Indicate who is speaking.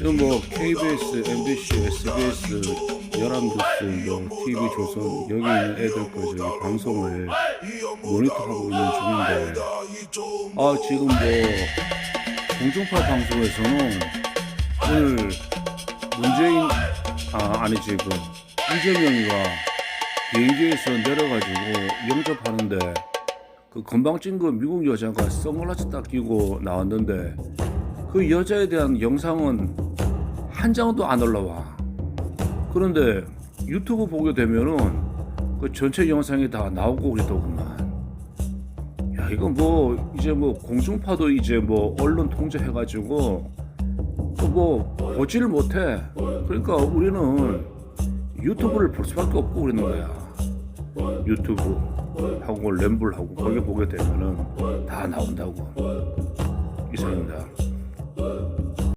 Speaker 1: 지금 뭐 KBS, MBC, SBS, 연합뉴스, 뭐 TV 조선 여기 있는 애들 거 저기 방송을 모니터하고 있는 중인데. 아 지금 뭐 공중파 방송에서는 오늘 문재인 아 아니지 그 이재명이가 비행기에서 내려가지고 영접하는데 그 건방진 그 미국 여자가 선글라스 딱 끼고 나왔는데 그 여자에 대한 영상은 한 장도 안 올라와. 그런데 유튜브 보게 되면은 그 전체 영상이 다 나오고 그랬더구만. 야 이거 뭐 이제 뭐 공중파도 이제 뭐 언론 통제해 가지고 그뭐 보지를 못해. 그러니까 우리는 유튜브를 볼 수밖에 없고 그러는 거야. 유튜브 하고 램블 하고 거기 보게 되면은 다 나온다고 이상입니다.